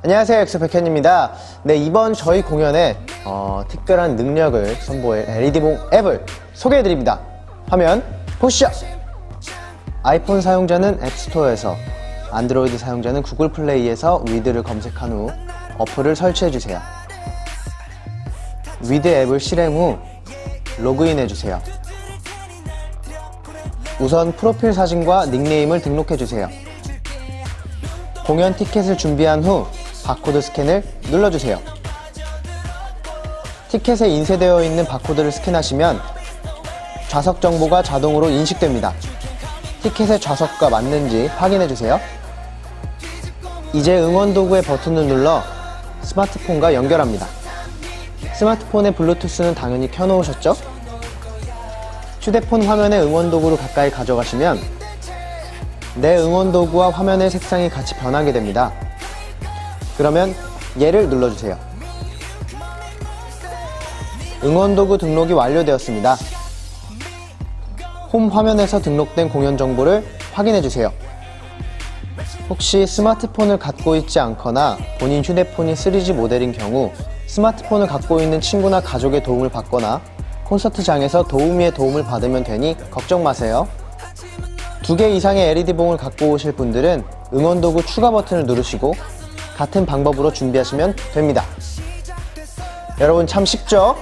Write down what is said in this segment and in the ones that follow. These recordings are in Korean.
안녕하세요 엑스백현입니다. 네 이번 저희 공연에 어, 특별한 능력을 선보일 LED봉 앱을 소개해드립니다. 화면 보시죠. 아이폰 사용자는 앱스토어에서 안드로이드 사용자는 구글 플레이에서 위드를 검색한 후 어플을 설치해주세요. 위드 앱을 실행 후 로그인해주세요. 우선 프로필 사진과 닉네임을 등록해주세요. 공연 티켓을 준비한 후 바코드 스캔을 눌러주세요. 티켓에 인쇄되어 있는 바코드를 스캔하시면 좌석 정보가 자동으로 인식됩니다. 티켓의 좌석과 맞는지 확인해주세요. 이제 응원 도구의 버튼을 눌러 스마트폰과 연결합니다. 스마트폰의 블루투스는 당연히 켜놓으셨죠? 휴대폰 화면에 응원 도구를 가까이 가져가시면 내 응원 도구와 화면의 색상이 같이 변하게 됩니다. 그러면 얘를 눌러주세요. 응원 도구 등록이 완료되었습니다. 홈 화면에서 등록된 공연 정보를 확인해 주세요. 혹시 스마트폰을 갖고 있지 않거나 본인 휴대폰이 3G 모델인 경우 스마트폰을 갖고 있는 친구나 가족의 도움을 받거나 콘서트장에서 도우미의 도움을 받으면 되니 걱정 마세요. 두 개 이상의 LED봉을 갖고 오실 분들은 응원 도구 추가 버튼을 누르시고 같은 방법으로 준비하시면 됩니다. 여러분 참 쉽죠?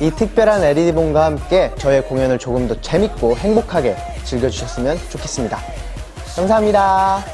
이 특별한 LED봉과 함께 저의 공연을 조금 더 재밌고 행복하게 즐겨주셨으면 좋겠습니다. 감사합니다.